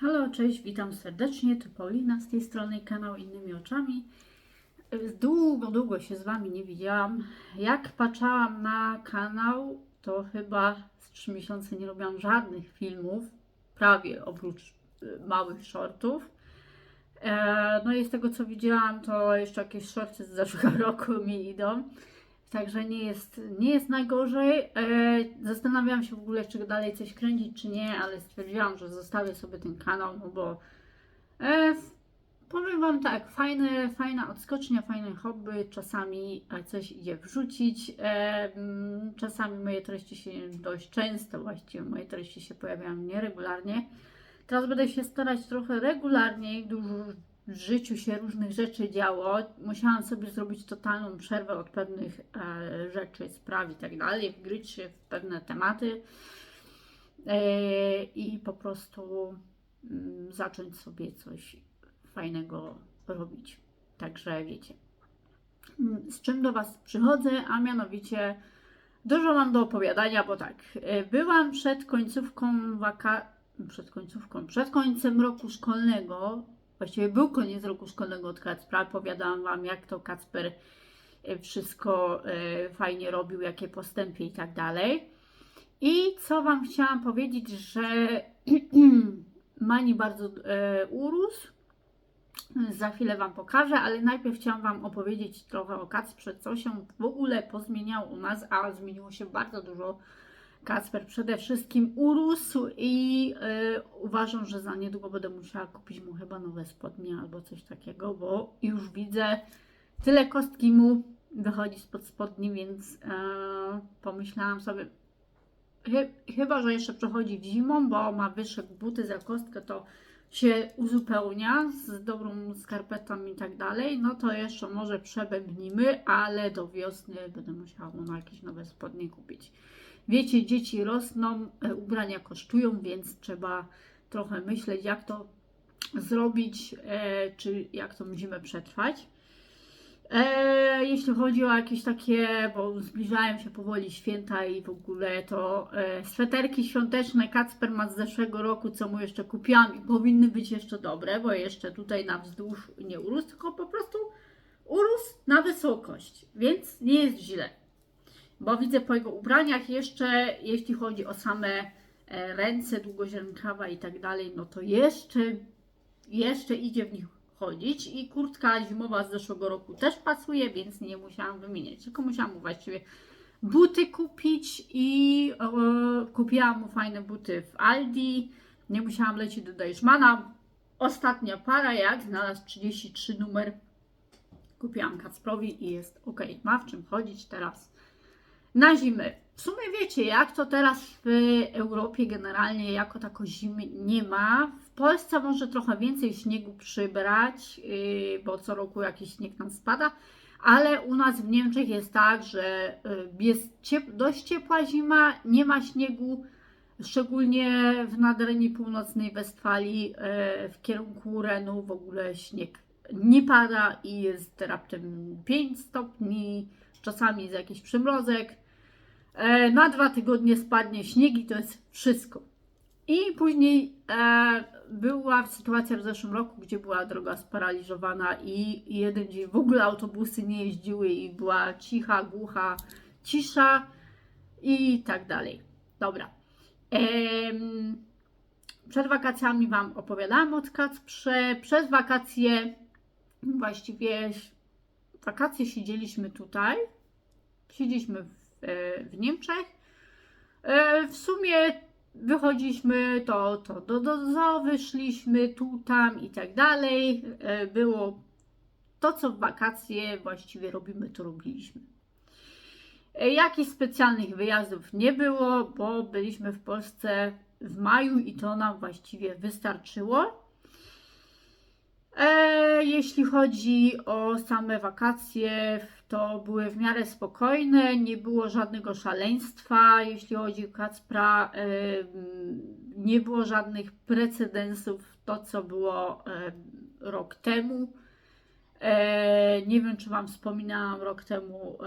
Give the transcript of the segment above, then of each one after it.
Halo, cześć, witam serdecznie. To Paulina z tej strony, kanał Innymi Oczami. Długo, długo się z Wami nie widziałam. Jak patrzałam na kanał, to chyba z 3 miesiące nie robiłam żadnych filmów, prawie oprócz y, małych shortów. E, no i z tego co widziałam, to jeszcze jakieś shorty z zeszłego roku mi idą. Także nie jest, nie jest najgorzej. E, zastanawiałam się w ogóle, czy dalej coś kręcić, czy nie, ale stwierdziłam, że zostawię sobie ten kanał, no bo e, powiem Wam tak, fajne, fajna odskocznia, fajne hobby, czasami coś idzie wrzucić. E, czasami moje treści się dość często, właściwie moje treści się pojawiają nieregularnie. Teraz będę się starać trochę regularniej, dużo w życiu się różnych rzeczy działo. Musiałam sobie zrobić totalną przerwę od pewnych e, rzeczy, spraw i tak dalej, wgryźć się w pewne tematy e, i po prostu mm, zacząć sobie coś fajnego robić. Także wiecie, Mm, z czym do Was przychodzę, a mianowicie dużo mam do opowiadania, bo tak, e, byłam przed końcówką waka... przed końcówką, przed końcem roku szkolnego, właściwie był koniec roku szkolnego od Kacpra, opowiadałam Wam jak to Kacper e, wszystko e, fajnie robił, jakie postępy i tak dalej. I co Wam chciałam powiedzieć, że Mani bardzo e, urósł, za chwilę Wam pokażę, ale najpierw chciałam Wam opowiedzieć trochę o Kacprze, co się w ogóle pozmieniało u nas, a zmieniło się bardzo dużo. Kacper przede wszystkim urósł i y, uważam, że za niedługo będę musiała kupić mu chyba nowe spodnie albo coś takiego, bo już widzę tyle kostki mu wychodzi spod spodni, więc y, pomyślałam sobie, chy, chyba, że jeszcze przechodzi w zimą, bo ma wyższe buty za kostkę, to się uzupełnia z dobrą skarpetą i tak dalej, no to jeszcze może przebębnimy, ale do wiosny będę musiała mu jakieś nowe spodnie kupić. Wiecie, dzieci rosną, e, ubrania kosztują, więc trzeba trochę myśleć, jak to zrobić, e, czy jak tą zimę przetrwać. E, jeśli chodzi o jakieś takie, bo zbliżają się powoli święta i w ogóle to sweterki świąteczne Kacper ma z zeszłego roku, co mu jeszcze kupiłam i powinny być jeszcze dobre, bo jeszcze tutaj na wzdłuż nie urósł, tylko po prostu urósł na wysokość, więc nie jest źle. Bo widzę po jego ubraniach jeszcze, jeśli chodzi o same e, ręce, długość rękawa i tak dalej, no to jeszcze, jeszcze idzie w nich chodzić i kurtka zimowa z zeszłego roku też pasuje, więc nie musiałam wymieniać, tylko musiałam mu właściwie buty kupić i e, kupiłam mu fajne buty w Aldi, nie musiałam lecieć do Deichmana. Ostatnia para, jak znalazł 33 numer, kupiłam Kacprowi i jest ok, ma w czym chodzić teraz na zimę. W sumie wiecie, jak to teraz w Europie generalnie jako tako zimy nie ma. W Polsce może trochę więcej śniegu przybrać, yy, bo co roku jakiś śnieg nam spada, ale u nas w Niemczech jest tak, że yy, jest ciep- dość ciepła zima, nie ma śniegu, szczególnie w nadrenii północnej Westfalii, yy, w kierunku Renu w ogóle śnieg nie pada i jest raptem 5 stopni, czasami jest jakiś przymrozek. E, Na dwa tygodnie spadnie śnieg i to jest wszystko. I później e, była sytuacja w zeszłym roku, gdzie była droga sparaliżowana i jeden dzień w ogóle autobusy nie jeździły i była cicha, głucha cisza i tak dalej. Dobra. Przed wakacjami Wam opowiadałam o Kacprze. Przez wakacje, właściwie wakacje siedzieliśmy tutaj. Siedzieliśmy w, w Niemczech. E, W sumie wychodziliśmy, to, to do, do zoo wyszliśmy, tu, tam i tak dalej. E, Było to, co w wakacje właściwie robimy, to robiliśmy. E, Jakichś specjalnych wyjazdów nie było, bo byliśmy w Polsce w maju i to nam właściwie wystarczyło. E, jeśli chodzi o same wakacje, to były w miarę spokojne, nie było żadnego szaleństwa. Jeśli chodzi o Kacpra, e, nie było żadnych precedensów, to co było e, rok temu. Nie wiem, czy Wam wspominałam, rok temu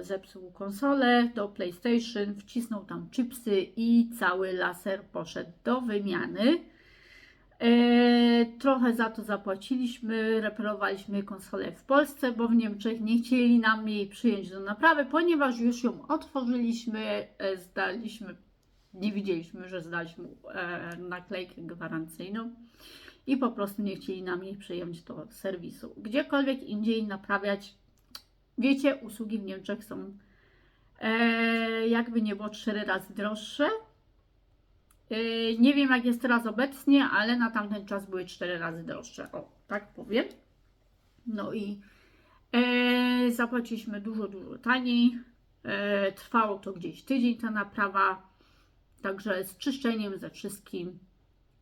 zepsuł konsolę do PlayStation, wcisnął tam chipsy i cały laser poszedł do wymiany. E, trochę za to zapłaciliśmy, reperowaliśmy konsolę w Polsce, bo w Niemczech nie chcieli nam jej przyjąć do naprawy, ponieważ już ją otworzyliśmy, e, zdaliśmy, nie widzieliśmy, że zdaliśmy e, naklejkę gwarancyjną i po prostu nie chcieli nam jej przyjąć do serwisu. Gdziekolwiek indziej naprawiać, wiecie, usługi w Niemczech są jakby nie było cztery razy droższe. E, nie wiem jak jest teraz obecnie, ale na tamten czas były cztery razy droższe. O, tak powiem. No i e, zapłaciliśmy dużo, dużo taniej. E, trwało to gdzieś tydzień ta naprawa. Także z czyszczeniem, ze wszystkim.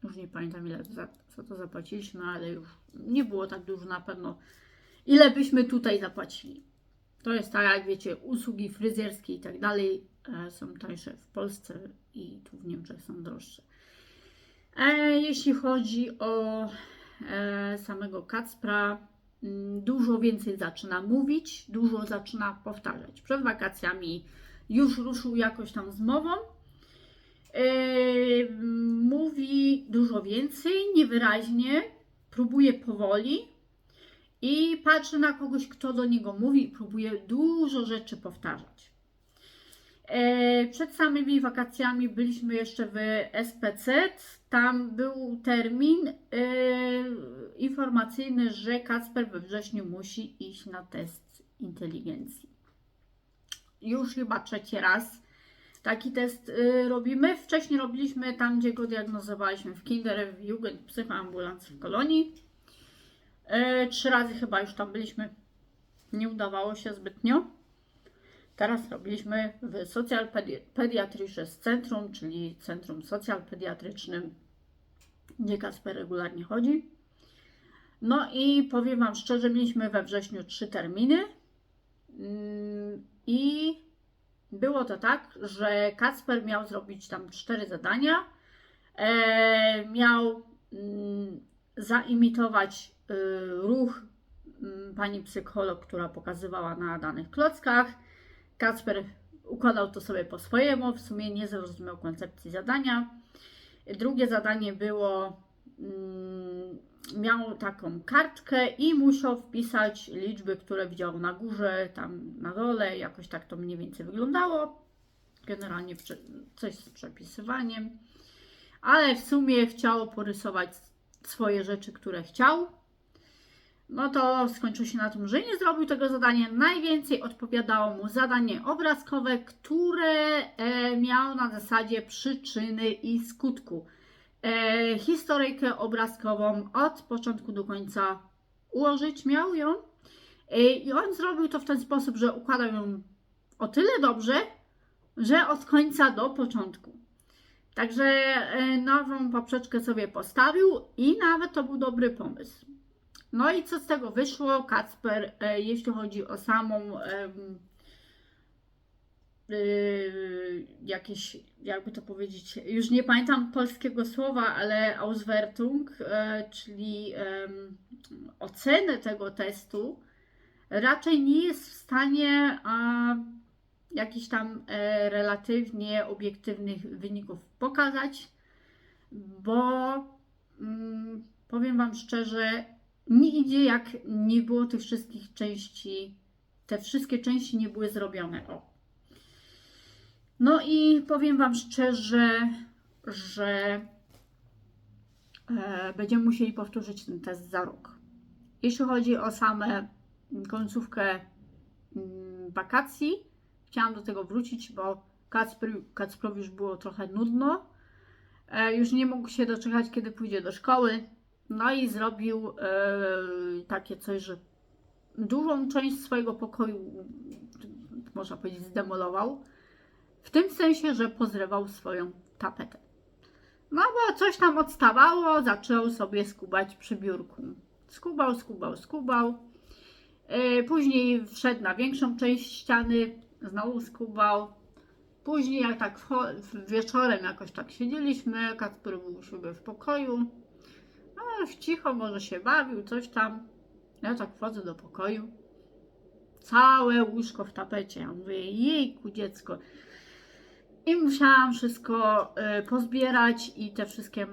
Już nie pamiętam ile za, za to zapłaciliśmy, ale już nie było tak dużo na pewno. Ile byśmy tutaj zapłacili. To jest tak, jak wiecie, usługi fryzjerskie i tak dalej są tańsze w Polsce i tu w Niemczech są droższe. E, jeśli chodzi o e, samego Kacpra, mm, dużo więcej zaczyna mówić, dużo zaczyna powtarzać. Przed wakacjami już ruszył jakoś tam z mową. E, mówi dużo więcej, niewyraźnie, próbuje powoli i patrzy na kogoś, kto do niego mówi próbuje dużo rzeczy powtarzać. E, Przed samymi wakacjami byliśmy jeszcze w SPC. Tam był termin e, informacyjny, że Kacper we wrześniu musi iść na test inteligencji. Już chyba trzeci raz taki test e, robimy. Wcześniej robiliśmy tam, gdzie go diagnozowaliśmy w Kinder w Jugend Psychoambulancji w Kolonii. Trzy razy chyba już tam byliśmy. Nie udawało się zbytnio. Teraz robiliśmy w Social Pedi- Pediatrycznym Centrum, czyli Centrum Socjalpediatrycznym, gdzie Kasper regularnie chodzi. No i powiem Wam szczerze, mieliśmy we wrześniu trzy terminy. Mm, I było to tak, że Kacper miał zrobić tam cztery zadania. E, miał mm, zaimitować y, ruch mm, pani psycholog, która pokazywała na danych klockach. Kacper układał to sobie po swojemu, w sumie nie zrozumiał koncepcji zadania. Drugie zadanie było, mm, miał taką kartkę i musiał wpisać liczby, które widział na górze, tam na dole, jakoś tak to mniej więcej wyglądało. Generalnie coś z przepisywaniem, ale w sumie chciał porysować swoje rzeczy, które chciał. No to skończyło się na tym, że nie zrobił tego zadania. Najwięcej odpowiadało mu zadanie obrazkowe, które e, miało na zasadzie przyczyny i skutku. E, historyjkę obrazkową od początku do końca ułożyć miał ją. E, I on zrobił to w ten sposób, że układał ją o tyle dobrze, że od końca do początku. Także e, nową poprzeczkę sobie postawił i nawet to był dobry pomysł. No i co z tego wyszło? Kacper, e, jeśli chodzi o samą em, y, jakieś, jakby to powiedzieć, już nie pamiętam polskiego słowa, ale Auswertung, e, czyli em, ocenę tego testu, raczej nie jest w stanie jakichś tam relatywnie obiektywnych wyników pokazać, bo mm, powiem Wam szczerze, nie idzie jak nie było tych wszystkich części, te wszystkie części nie były zrobione. O. No i powiem Wam szczerze, że e, będziemy musieli powtórzyć ten test za rok. Jeśli chodzi o same końcówkę mm, wakacji, chciałam do tego wrócić, bo Kacper, Kacprowi już było trochę nudno. E, już nie mógł się doczekać, kiedy pójdzie do szkoły. No i zrobił e, takie coś, że dużą część swojego pokoju, można powiedzieć, zdemolował. W tym sensie, że pozrywał swoją tapetę. No bo coś tam odstawało, zaczął sobie skubać przy biurku. Skubał, skubał, skubał. E, później wszedł na większą część ściany, znowu skubał. Później, jak tak wieczorem jakoś tak siedzieliśmy, Kacper był u siebie w pokoju. W cicho może się bawił, coś tam. Ja tak wchodzę do pokoju. Całe łóżko w tapecie. Ja mówię, jejku dziecko. I musiałam wszystko y, pozbierać i te wszystkie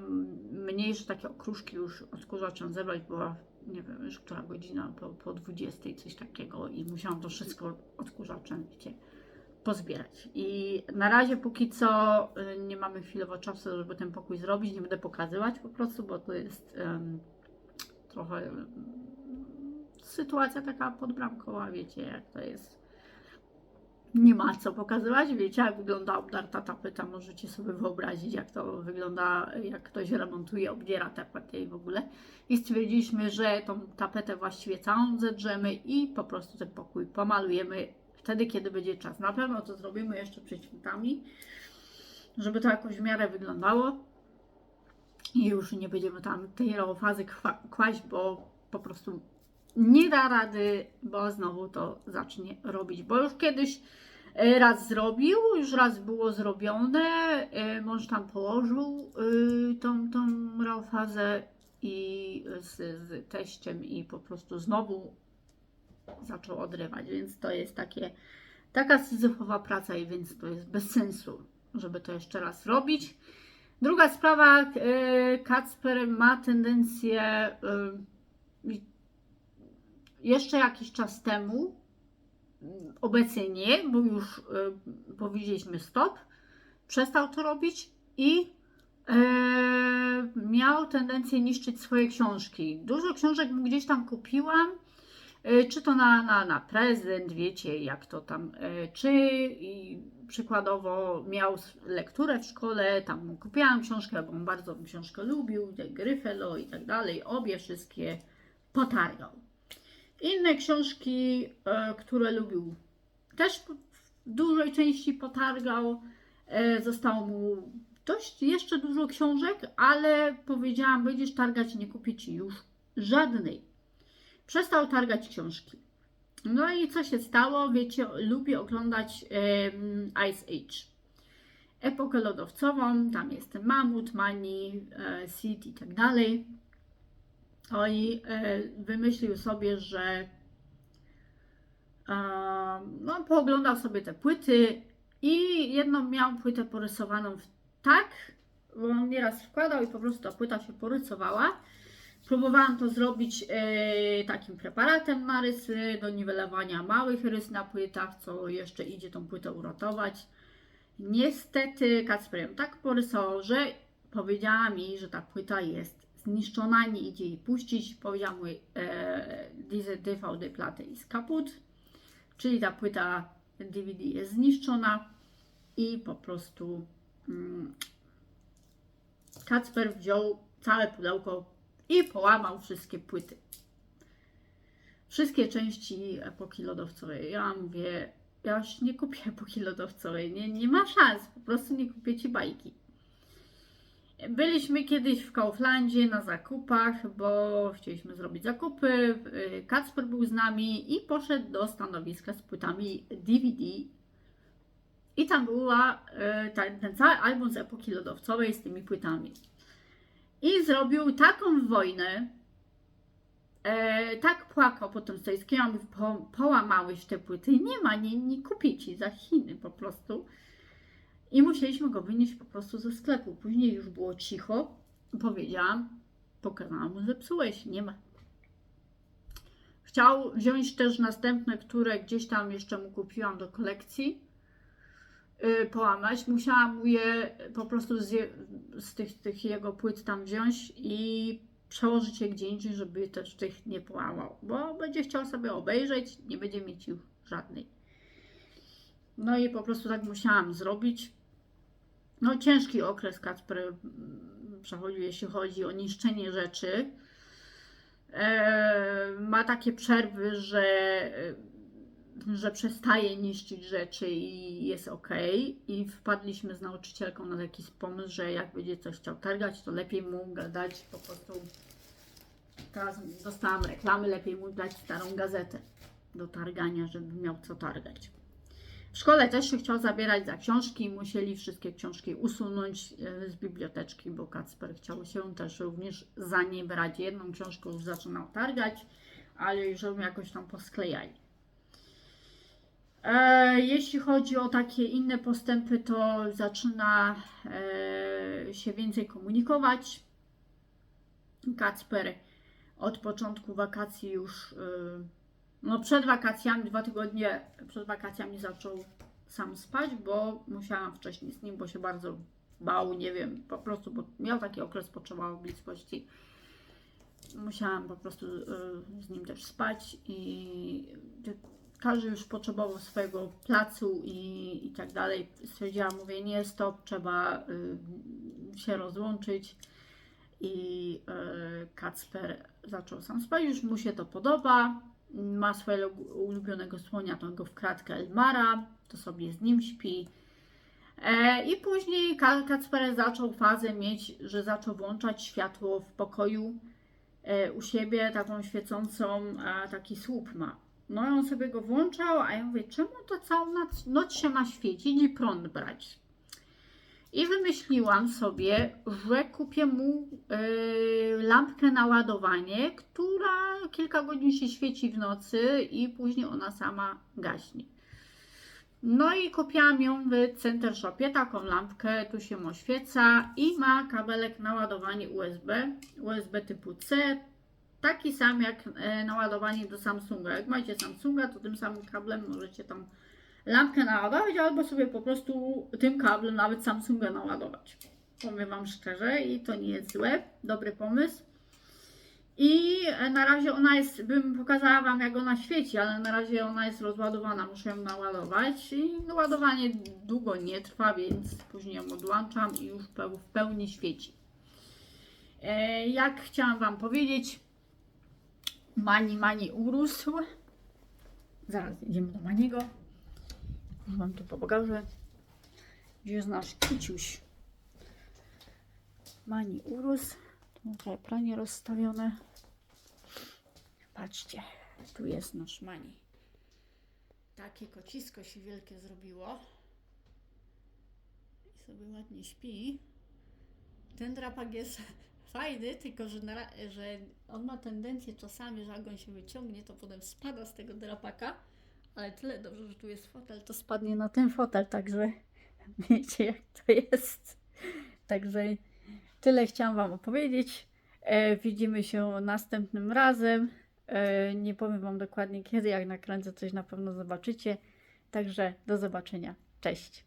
mniejsze takie okruszki już odkurzaczem zebrać, była nie wiem już która godzina, po, po 20 coś takiego i musiałam to wszystko odkurzaczem, wiecie, pozbierać. I na razie póki co y, nie mamy chwilowo czasu, żeby ten pokój zrobić, nie będę pokazywać po prostu, bo to jest em, trochę em, sytuacja taka podbramkowa, wiecie jak to jest. Nie ma co pokazywać, wiecie jak wygląda obdarta tapeta, możecie sobie wyobrazić jak to wygląda, jak ktoś remontuje, obdziera tapetę i w ogóle. I stwierdziliśmy, że tą tapetę właściwie całą zedrzemy i po prostu ten pokój pomalujemy wtedy, kiedy będzie czas. Na pewno to zrobimy jeszcze przed świętami, żeby to jakoś w miarę wyglądało. I już nie będziemy tam tej fazy kłaść, bo po prostu nie da rady, bo znowu to zacznie robić. Bo już kiedyś e, raz zrobił, już raz było zrobione, e, mąż tam położył e, tą, tą fazę i z, z teściem i po prostu znowu zaczął odrywać, więc to jest takie, taka syzyfowa praca i więc to jest bez sensu, żeby to jeszcze raz robić. Druga sprawa, e, Kacper ma tendencję e, jeszcze jakiś czas temu, obecnie nie, bo już e, powiedzieliśmy stop, przestał to robić i miał tendencję niszczyć swoje książki. Dużo książek gdzieś tam kupiłam, czy to na, na, na prezent, wiecie jak to tam, czy i przykładowo miał lekturę w szkole, tam kupiłam książkę, bo on bardzo książkę lubił, te Gryffalo i tak dalej, obie wszystkie potargał. Inne książki, e, które lubił, też w dużej części potargał. E, zostało mu dość jeszcze dużo książek, ale powiedziałam, będziesz targać, nie kupię ci już żadnej. Przestał targać książki. No i co się stało? Wiecie, lubię oglądać um, Ice Age. Epokę lodowcową, tam jest mamut, mani, e, seed i tak dalej. No i e, wymyślił sobie, że e, no, pooglądał sobie te płyty i jedną miał płytę porysowaną w tak, bo on nieraz wkładał i po prostu ta płyta się porysowała. Próbowałam to zrobić e, takim preparatem na rysy, do niwelowania małych rys na płytach, co jeszcze idzie tą płytę uratować. Niestety Kacper tak porysował, że powiedziała mi, że ta płyta jest zniszczona, nie idzie jej puścić. Powiedział mu e, DVD platy jest kaput, czyli ta płyta DVD jest zniszczona i po prostu mm, Kacper wziął całe pudełko i połamał wszystkie płyty. Wszystkie części epoki lodowcowej. Ja mówię, ja już nie kupię epoki lodowcowej, nie, nie ma szans, po prostu nie kupię ci bajki. Byliśmy kiedyś w Kauflandzie na zakupach, bo chcieliśmy zrobić zakupy. Kacper był z nami i poszedł do stanowiska z płytami DVD. I tam była e, ten, ten cały album z epoki lodowcowej z tymi płytami. I zrobił taką wojnę, e, tak płakał potem z ja mówię, po, połamałeś te płyty, nie ma, nie, nie kupię ci za Chiny po prostu. I musieliśmy go wynieść po prostu ze sklepu. Później już było cicho, powiedziałam, pokazałam mu, zepsułeś, nie ma. Chciał wziąć też następne, które gdzieś tam jeszcze mu kupiłam do kolekcji połamać. Musiałam je po prostu z, z tych, tych jego płyt tam wziąć i przełożyć je gdzie indziej, żeby też tych nie połamał, bo będzie chciał sobie obejrzeć, nie będzie mieć już żadnej. No i po prostu tak musiałam zrobić. No ciężki okres Kacper przechodził, jeśli chodzi o niszczenie rzeczy. E, ma takie przerwy, że że przestaje niszczyć rzeczy i jest ok. I wpadliśmy z nauczycielką na jakiś pomysł, że jak będzie coś chciał targać, to lepiej mu dać po prostu. Teraz dostałam reklamy, lepiej mu dać starą gazetę do targania, żeby miał co targać. W szkole też się chciał zabierać za książki, musieli wszystkie książki usunąć e, z biblioteczki, bo Kacper chciał się też również za nie brać. Jedną książkę już zaczynał targać, ale już ją jakoś tam posklejali. E, jeśli chodzi o takie inne postępy, to zaczyna e, się więcej komunikować. Kacper od początku wakacji już, yy, no przed wakacjami, dwa tygodnie przed wakacjami zaczął sam spać, bo musiałam wcześniej z nim, bo się bardzo bał, nie wiem, po prostu, bo miał taki okres potrzebował bliskości. Musiałam po prostu z nim też spać i każdy już potrzebował swojego placu i, i tak dalej. Stwierdziłam, mówię, nie, stop, trzeba y, się rozłączyć i y, Kacper zaczął sam spać, już mu się to podoba. Ma swojego ulubionego słonia, tego w kratkę Elmara, to sobie z nim śpi. E, I później Ka- Kacper zaczął fazę mieć, że zaczął włączać światło w pokoju e, u siebie, taką świecącą, a taki słup ma. No i on sobie go włączał, a ja mówię, czemu to całą noc, się ma świecić i prąd brać? I wymyśliłam sobie, że kupię mu e, lampkę na ładowanie, która kilka godzin się świeci w nocy i później ona sama gaśnie. No i kupiłam ją w Center Shopie, taką lampkę, tu się oświeca i ma kabelek na ładowanie USB, USB typu C, taki sam jak e, naładowanie do Samsunga. Jak macie Samsunga, to tym samym kablem możecie tam lampkę naładować, albo sobie po prostu tym kablem nawet Samsunga naładować. Powiem Wam szczerze i to nie jest złe, dobry pomysł. I e, na razie ona jest, bym pokazała Wam jak ona świeci, ale na razie ona jest rozładowana, muszę ją naładować i ładowanie długo nie trwa, więc później ją odłączam i już w pełni świeci. E, jak chciałam Wam powiedzieć, Mani Mani urósł. Zaraz idziemy do Maniego. Wam tu pokażę. Gdzie jest nasz kiciuś? Mani urósł. Tu Tutaj pranie rozstawione. Patrzcie, tu jest nasz Mani. Takie kocisko się wielkie zrobiło. I sobie ładnie śpi. Ten drapak jest fajny, tylko że, na, że on ma tendencję czasami, że jak on się wyciągnie, to potem spada z tego drapaka. Ale tyle dobrze, że tu jest fotel, to spadnie na ten fotel, także wiecie jak to jest. Także tyle chciałam Wam opowiedzieć. E, widzimy się następnym razem. E, nie powiem Wam dokładnie kiedy, jak nakręcę coś na pewno zobaczycie. Także do zobaczenia. Cześć.